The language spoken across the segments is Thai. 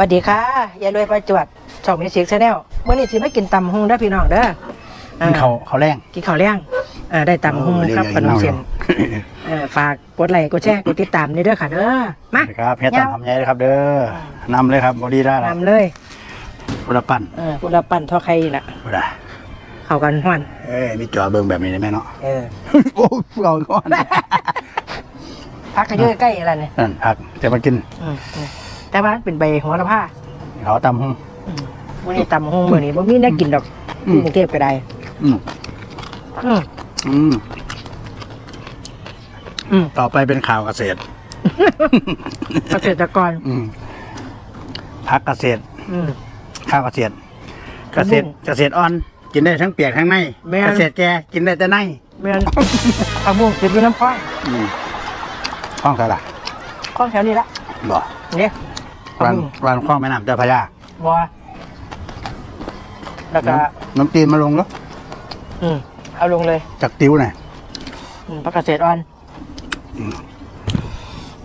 สวัสดีค่ะยายรวยประจวดช่องมิวสิกชาแนลเมื่อนี้สิมากินตำฮุงเด้อพี่น้องเด้ออ่กินเขาเขาวแรงกินข้าวเลี้ยงอ่าได้ตำฮุงครับขนมเส้นเออฝากกดไลค์กดแชร์กดติดตามนี่เด้อค่ะเด้อมาสวัสดีครับเฮ็ดตามทำไงเลยครับ เด้อนำเลยครับบอดี้ได้แล้วนำเลยพุทธปั้นเออพุทธปั้นทอดไข่น่ะพุทธะเข้ากันฮ้อนเอ้ยมีจอเบิ่งแบบนี้ได้ไหมเนาะเออโอ้เอาก่อนพักกันเยอะใกล้อะไรเนี่ยนั่นผักจะมากิน อืมอืม แต่ว่าเป็นใบโหัวละผ้าเขาตำหงอืมมื้อนี้ตำฮุงมื้อนี้บ่มีได้กินดอกอืมที่กรุงเทพก็ได้อืมอืมอืมอืมต่อไปเป็นข่าวเกษตร เกษตรกรอืมพักเกษตร อืม ข้าวเกษตร เกษตรอืมเกษตรอ่อน กินได้ทั้งเปียกทั้งใน แม่น เกษตรแก่กินได้แต่ในแม่นผักบุ้งติดอยู่น้ำพ้องอืมข้องเท่าไหร่ข้องแถวนี้ละบ่เนี่ย ผักวันบุ้งวันข้องแม่น้ำเจ้าพระยาบัวแล้วก็น้ำน้ำจีนมาลงแล้วอืมเอาลงเลยจากติ้วหน่อยอืมผักเกษตรอ่อน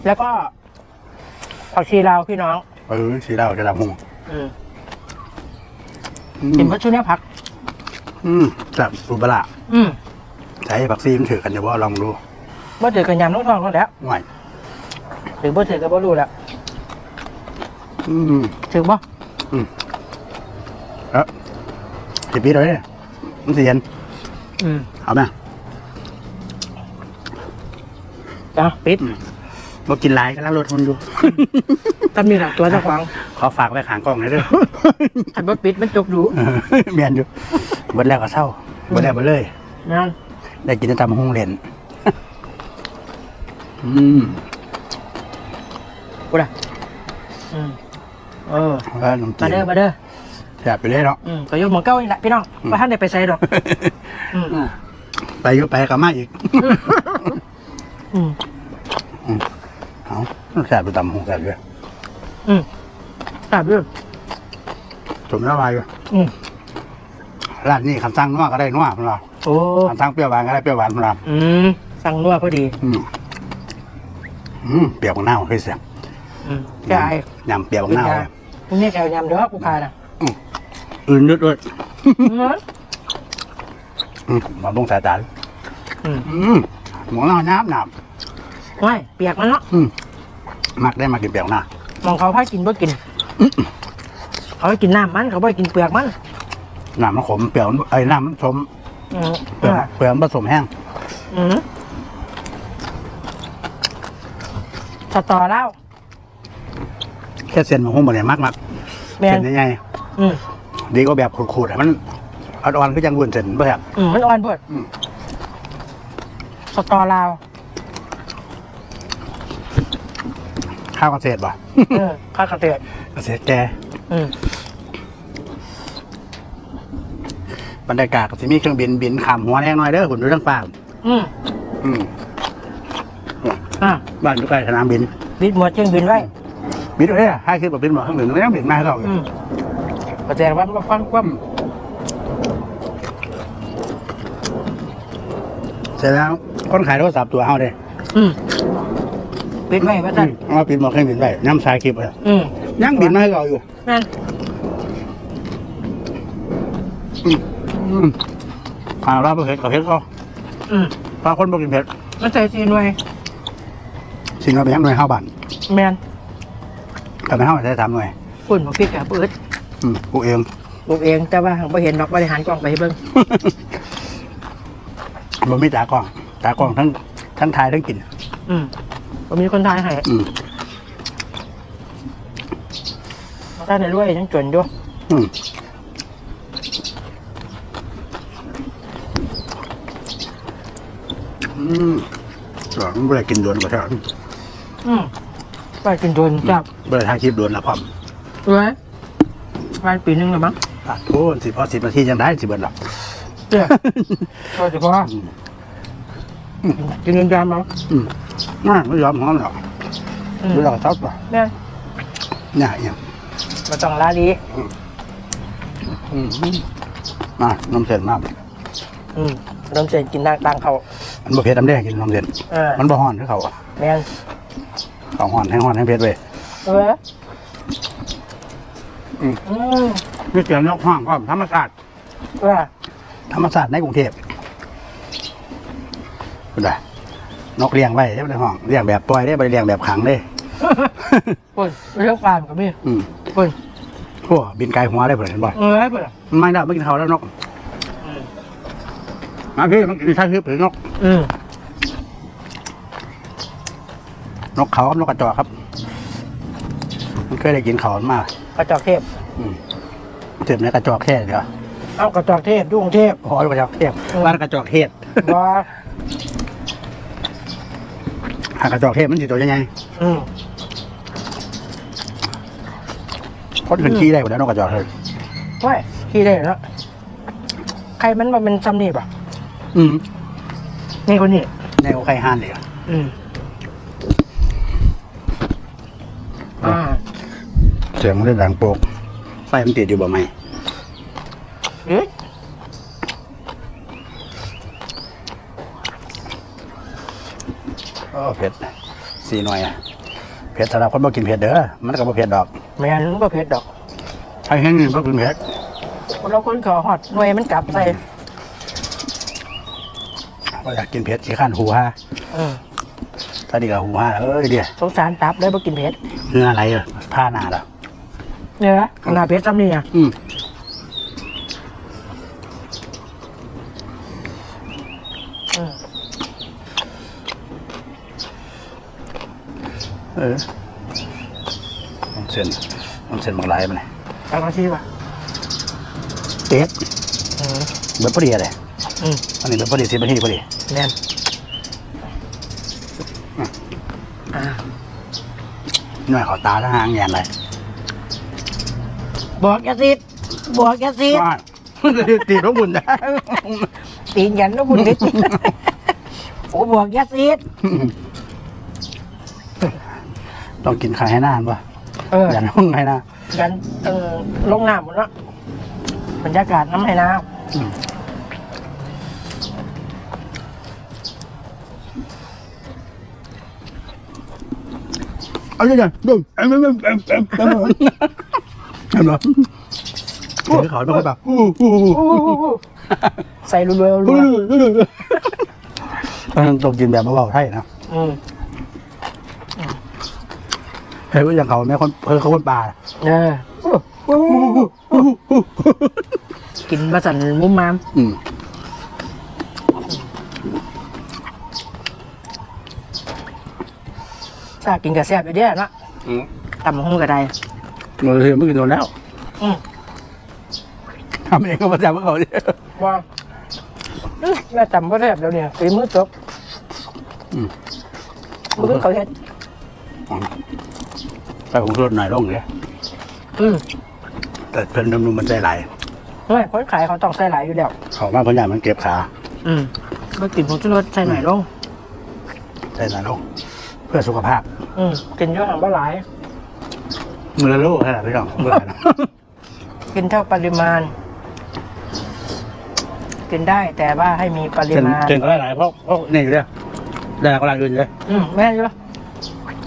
แล้วก็ผักชีลาวพี่น้อง เออสีดาวจะดำหงอืมอืกินมพัชชุเนี้ยผัก อืมจับสุบะละอืมใช้ผักซีมันถือกันเดี๋ยวว่าลองดูบ่ถือกันยำน้องทองแล้วหน่อยหรือบ่ถือก็บ่รู้แล้ว อืมถือบ่เออสิบปีเลยเนี่ยมันเสียนอืมเอาไหมจ้ะปิดบ่กินหลายก็แล้วรถคนอยู่ตำนี่ล่ะตัวเจ้าของขอฝากไว้ขางกล้องหน่อยเด้อถ้าบ่ปิดมันจกดูเมียนอยู่เบิดแล้วก็เศร้าเบิดแล้วเบิดเลยนั่นได้กินแต่ตำหงเหรนอืมกูล่ะอืม เออแล้วน้ำจีมานเด้อมาเด้อแสบไปเลยเนาะ อืมก็อยู่หมองเก้านี่แหละพี่น้องว่าท่านได้ไปใส่ดอก อืมไปอยู่ไปกับมาอีก อืมเอาแสบไปตำหงแสบเลยอืมตาบด้วยสมแล้วไปอยู่อืมร้านนี้คำสั่งนัวก็ได้นัวของเราโอ้คำสั่งเปรี้ยวหวานก็ได้เปรี้ยวหวานของเราอืมสั่งนัวพอดีอืมอืมเปรี้ยวของหน้าเคยเสีย อืมแกไอ้ยำเปรี้ยวของหน้าเลยพรุ่งนี้แกเอายำเด้อกูพาน่ะอื่นนิดด้วยอืมอืมมาบงสายตาอืมอืมหมูเน่าน้ำหนาบว้ายเปียกมันเนาะอืมมักได้มากินเปรี้ยวหน้ามองเขาพากินบ่กินเขาให้กินน้ำมันเขาบ่ให้กินเปลือกมันน้ำมันขมเปรี้ยวไอ้ยน้ำมันชมอืมเปรี้ยวเปรี้ยวมันผสมแห้งอืมสตอเล่า แค่เส้นหมูหุ้มบดเนี่ยมากมากแมนเส้นใหญ่อืมๆดีก็แบบขูดๆอะมันอ่อนๆก็ยังวนเส้นบ่ครับ อืมมันอ่อนเบิดอืม สตอลาวข้าวเกษตรป่ะเออข้าวกระเตือเกษตรแกอืมบรรยากาศก็สิมีเครื่องบินบินขามหัวแห้งหน่อยเด้อคุณดูทั้งฟ้าอืมอืมอะบ้านอยู่ใกล้สนามบิน บิดหมวดเชียงบินไว้ บินเอ้ยให้ขึ้นแบบบินหมดข้างหนึ่งไม่ต้องบินมาให้เขาอยู่อืมกระแจว่ามาฟังความเสร็จแล้วคนขายโทรศัพท์ตัวเฮาเด้อืมบิดไว้ว่าอืสั่นมเอาบินหมดเครื่องบินไปน้ำชายคลิปเลยอืมยังบินมาให้เราอยู่นั่นอืมอืมอ่าเราไปเห็ดกับเห็ดเขาอืมพาคนบ่กินเผ็ดมันใส่ซีนไว้สิ่งเราไปยังหน่วยห้าบาทแมน แต่ไม่ห้าใช้สามหน่วยปุ่นมาพริกกับปืดอืมกูเอง ปลูกเองแต่ว่าไม่เห็นดอกบริหารกล่องไปให้เบิ่งบ่มีตากล้อง ตากล้องทั้งทั้งทายทั้งกิน อืมผมมีคนทายให้อืมมาได้ในรวยยังจนด้วยอืมอืมก็มันไม่ได้กินโดนกว่าเท่าอืมไปกินจนจับ ไม่ได้ทางคลิปโดนละพร้อมเอ้ยวันปีหนึงแล้วมั้งอะโทษสิพอสิบนาทียังได้สิเบิดหรอกเจ้าพอจะพอกินเงินยามมั้งอืมน่าไม่ยอมของมันหรอกอืมไม่รอซับหรอกเนี่ยเนี่ยอย่างมาต้องลาดีอืมมาน้ำเส้นมากอืมน้ำเส้นกินนางตังเขามันบ่เผ็ดน้ำแดงกินน้ำเส้นเออมันบ่ฮ้อนคือเขาอะแม่นเขาฮ้อนให้ฮ้อนให้เผ็ดเว้ย เอออืมมีเสียงนกห้องก็ธรรมศาสตร์ว่าธรรมศาสตร์ในกรุงเทพคุณได้นกเลี้ยงไว้ในห้องเลี้ยงแบบปล่อยได้ไปเลี้ยงแบบขังได้โอ้ยเรื่องความกับพี่อืมโอ้ยโอ้บินไกลหัวได้เปล่าเห็นบ่เออเปล่าไม่ได้ไม่กินเขาวแล้วนกอืมมาพี่มันกินใช่คือผือนก อืมนกเขาครับนกกระจอกครับ มันเคยได้กินเขามากกระจอกเทพ อืมเจ็บในกระจอกแค่เดียวเอากระจอกเทพดุกรุงเทพพอกระจอกเทศบ้านกระจอกเทศบอหากระจอกเทศมันสิตัวยังไงอืมคนขึ้นขี้ได้หมดแล้วนกกระจอกเทศไม่ขี้ได้แล้วใครมันมาเป็นซัมนี่ป่ะอืมนี่คนนี้ในโอไข่ห้านเลยอะอืมอ่า เสียงมันได้ดังโปกไฟมันติดอยู่บ่ไหมเอ๊ะโอ้เผ็ดสี่หน่วยอะเผ็ดสำหรับคนบ่กินเผ็ดเด้อมันก็บ่เผ็ดดอกแม่นประเภทดอกใครแห้งนี่บ่กินเผ็ดคนเราคนขอหอดหน่วยมันกลับใส่บ่อยากกินเผ็ดขี้ข้านหูฮาอืมถ้าดีกับหูฮาเอ้ยเดียวสงสารตับเลยบ่กินเผ็ดเนื้ออะไรอะผ้าหนาเหรอ เนี่ยนะขนาดเผ็ดซัมนี่อะอืมอืมเออมันเส้นมันเส้นบางลายมันเลยเอามาชีป่ะเต๊ดอืมเบิดพอดีเลยอืมอันนี้เบิดพอดีสิบนาทีพอดีแน่นอ่าหน่วยเขาตาทหางแยนเลย บอกแกสิบอกแกสิว่าตีรถบุญนะตีนยันนะคุณนิดโอ้บอกแกสิต้องกินไข่ให้นานป่ะเอออย่าน้องให้นะยันเออลงน้ำหมดแล้วบรรยากาศน้ำไหน้อืมเอาอย่างดูเอ็มเอ็มเอ็มเอ็มเอ็ม เอ็มเห็นหรอเดี๋ยวเขาไม่ค่อยแบบอู้อู้อู้ำโอ้โหใส่รัวๆรัวต้องกินแบบเบาๆไทยนะๆอืมเฮ้ยอย่างเขาแม่คนเพิ่เขาคนป่าเออกินมาสั่นมุมมามอืมซากินกระแซบไปเด้อเนาะอืมตำห้องกระได เราเห็นเมื่อกี้โดนแล้วอืมทำเองก็มาแซวพวกเขาเนี่ยว่าอื้อแม่ตำก็แซบแล้วเนี่ยฝีมือจบอืมมือเขาเฮ็ดใส่ผงชูรสหน่อยลงเลยอืมแต่เพิ่นนุ่มๆมันใจไหลายไม่คนขายเขาต้องใส่หลายอยู่แล้ว เขามาเพิ่นอยากมันเก็บขาอืมเมื่อกินผงชูรสใส่หน่อยลงใจหน่อยลงเพื่อสุขภาพ อืมกินเยอะหันบ่หลาย มือละโลขนาดพี่น้องมือละนะกินเท่าปริมาณ กินได้แต่ว่าให้มีปริเส้นมาณเส้นก็หลายๆเพราะเพราะนี่อยู่เลยได้ก็ร้านอื่นเลยอืมแม่นอยู่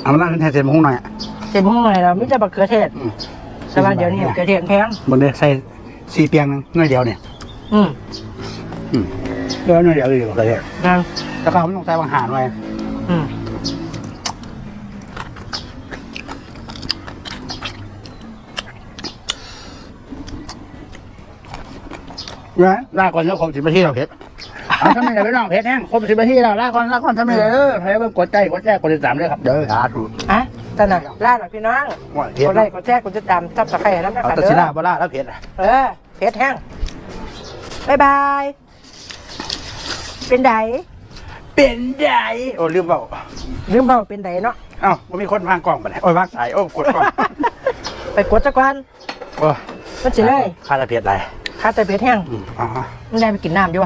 เอามานั่งแทนเส้นมะฮุ่งหน่อยอะเจ็บห้องไหนเราไม่จะบักเขือเทศอืม แต่ว่าเดี๋ยวนี้บักเขือเทศแพงบนนี้ใส่สี่เปียงหนึงหน่อยเดียวเนี่ยอืมอืมเดี๋ยวหน่อยเดียวเลยก็ได้นั่นแล้วก็ไม่ต้องใส่บางหารไว้อืม นะลากก่อนแล้วครบสิบนาทีเราเพชรเอาทำไมเลยพี่น้องเพชรแห้งครบสิบนาทีแล้วลากก่อนลากก่อนทำไมเลยเออให้เบิ่งกดใจกดแจ้กดติดตามด้วยครับเด้อสาธุอะตอนน่ะล่าหน่อยพี่น้องว่าเพชกรดไลค์กดแชร์กดติดตามทับตะไคร้น้ำนะเอาคะแตะเด้ชิลาอบ่ล่าแล้วเพชรอะเออเพชรแห้งบายบายเป็นไดเป็นใหญ่โอ้ลืมเปล่าลืมเบาเป็นไดเนาะเอ้ามันมีคนวางกล่องไปไหนโอ้ยวางสายโอ้กดกล่องไปกดจักวันโอ้มันสิเลยค่าตะเพียดไร ค่าแต่เพชรแห้งอืมอ๋อไม่ได้ไปกินน้ำดีกว่า